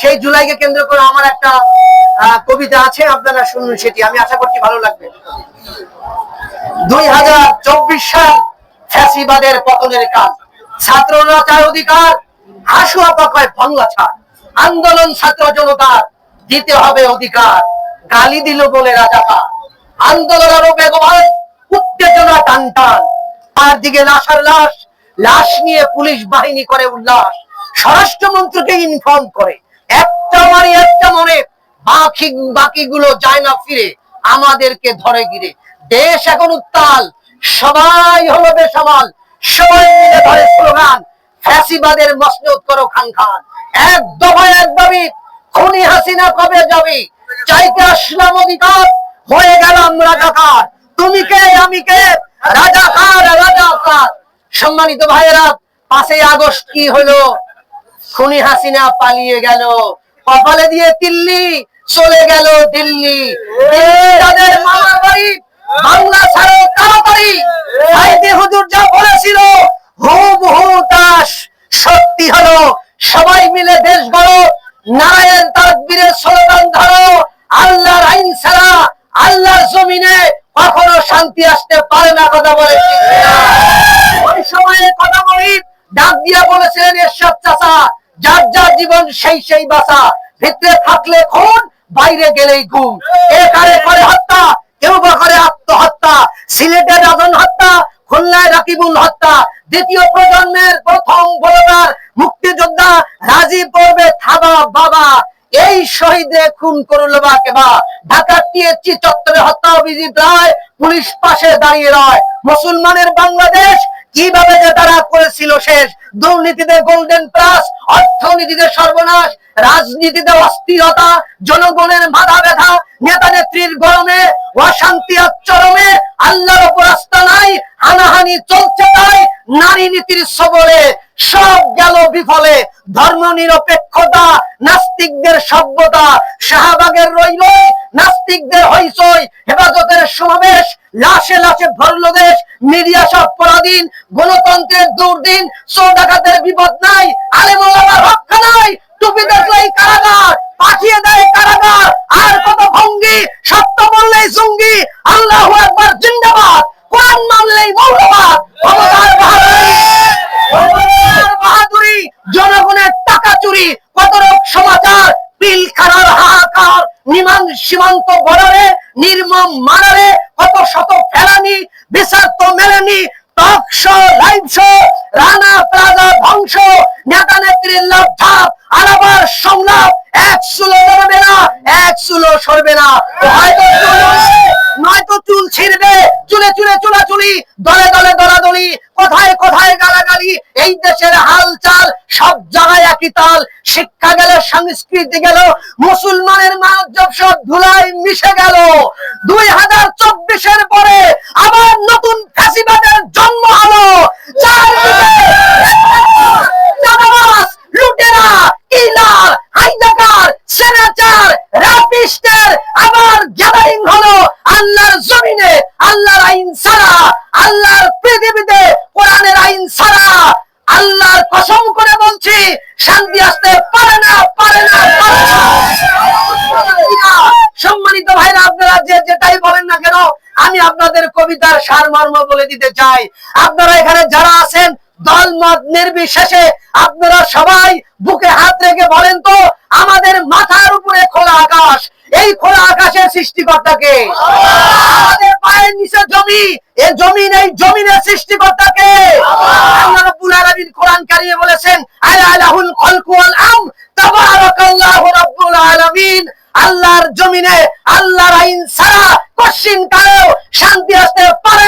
সেই জুলাইকে কেন্দ্র করে আমার একটা কবিতা আছে, আপনারা শুনুন সেটি। আমি আশা করছি ভালো লাগবে। দুই হাজার চব্বিশ সাল ফ্যাসিবাদের পতনের ছাত্ররা অধিকার বাংলা ছাড়। আন্দোলন ছাত্র জনতার দিতে হবে অধিকার। গালি দিল বলে রাজাকা আন্দোলন আরও বেগবান, উত্তেজনা টান টান। তার দিকে লাশার লাশ লাশ নিয়ে পুলিশ বাহিনী করে উল্লাস। স্বরাষ্ট্রমন্ত্রীকে ইনফর্ম করে। একটা মারি, একটা মনে বাকি, বাকিগুলো যায় না ফিরে, আমাদেরকে ধরে গিরে। দেশ এখন উত্তাল, সবাই হলো বেসামাল, সবাই মিলে ধরে স্লোগান, ফ্যাসিবাদের করো খান খান। এক দফায় এক দাবি, খুনি হাসিনা কবে যাবি? চাইতে আসলাম অধিকার, হয়ে গেলাম রাজাকার তুমি কে, আমি কে? রাজাকার রাজাকার। সম্মানিত ভাইয়েরা, পাঁচই আগস্ট কি হলো? খুনি হাসিনা পালিয়ে গেল। কপালে দিয়ে দিল্লি চলে গেল দিল্লি। তাদের বাড়ি বাংলা ছাড়ো তাড়াতাড়ি। হুজুর যা বলেছিল দাস। সত্যি হলো, সবাই মিলে দেশ গড়ো, নারায়ণ তাকবীরের স্লোগান ধরো। আল্লাহর আইন ছাড়া আল্লাহর জমিনে কখনো শান্তি আসতে পারে না কথা বলে ঠিক কিনা? ওই সময়ে কথা বলি ডাক দিয়া বলেছিলেন, এরশাদ চাচা, যার যার জীবন সেই সেই বাসা ভিতরে থাকলে খুন, বাইরে গেলেই ঘুম এ কারে করে হত্যা? কেউ বা করে আত্মহত্যা? সিলেটের রাজন হত্যা, খুলনায় রাকিবুল হত্যা। দ্বিতীয় প্রজন্মের প্রথম বলদার মুক্তিযোদ্ধা রাজীব পর্বে থাবা বাবা, এই শহীদে খুন করল বা কেবা ঢাকার টিএসসি চত্বরে হত্যা অভিজিৎ রায়, পুলিশ পাশে দাঁড়িয়ে রয়। মুসলমানের বাংলাদেশ কীভাবে যে তারা করেছিল শেষ? দুর্নীতিতে গোল্ডেন প্লাস অর্থনীতিতে সর্বনাশ, রাজনীতিতে অস্থিরতা, জনগণের মাথা ব্যথা, নেতা নেত্রীর গরমে, অশান্তি চরমে আল্লাহর উপর আস্থা নাই, হানাহানি চলছে তাই, নারী নীতির সবলে। সব গেল বিফলে। ধর্ম নিরপেক্ষতা নাস্তিকদের সভ্যতা, শাহবাগের রইল নাস্তিকদের হইচই, হেফাজতের সমাবেশ, লাশে লাশে ভরল দেশ, মিডিয়া সব পরাধীন, গণতন্ত্রের দুর্দিন চোর ডাকাতের বিপদ নাই আলেমুল্লামার রক্ষা নাই, টুপি দেখলেই কারাগার, পাঠিয়ে দেয় কারাগার, আর কত ভঙ্গি, সত্য বললেই জঙ্গি, আল্লাহ একবার জিন্দাবাদ, কোরআন মানলেই মৌলবাদ সীমান্ত বর্ডারে, নির্মম মারারে, কত শত ফেলানি বিচার তো মেলেনি এক না, এক সরবে না। নয়তো চুল ছিড়বে, চুলে দলে দলে কোথায় কোথায় এই দেশের হালচাল সব জায়গায় একই তাল। শিক্ষা গেল, সংস্কৃতি গেল, মুসলমানের মানব সব ধুলাই মিশে গেল। দুই হাজার চব্বিশের পরে আবার নতুন ফ্যাসিবাদের জন্ম হলো। লুটেরা, কিলার সেনাচার আবার গ্যাদারিং হলো। আল্লাহর জমিনে, আল্লাহর আইন ছাড়া, আল্লাহর পৃথিবীতে কোরআনের আইন ছাড়া আল্লাহর কসম করে বলছি, শান্তি আসতে পারে না পারে না সম্মানিত ভাইরা, আপনারা যে যেটাই বলেন না কেন, আমি আপনাদের কবিতার সারমর্ম বলে দিতে চাই। আপনারা এখানে যারা আছেন, দল মত নির্বিশেষে আপনারা সবাই বুকে হাত রেখে বলেন তো, আমাদের মাথার উপরে খোলা আকাশ, এই খোলা আকাশের সৃষ্টিকর্তাকে। নিচে জমি এ জমিন এই জমিনের সৃষ্টিকর্তাকে। আল্লাহ। রাব্বুল আলামিন কোরআন কারিমে বলেছেন আলা লাহুল খালকু ওয়াল আম তাবারাকাল্লাহু রাব্বুল আলামিন। আল্লাহর জমিনে আল্লাহর আইন ছাড়া কশিন কালেও শান্তি আসতে পারে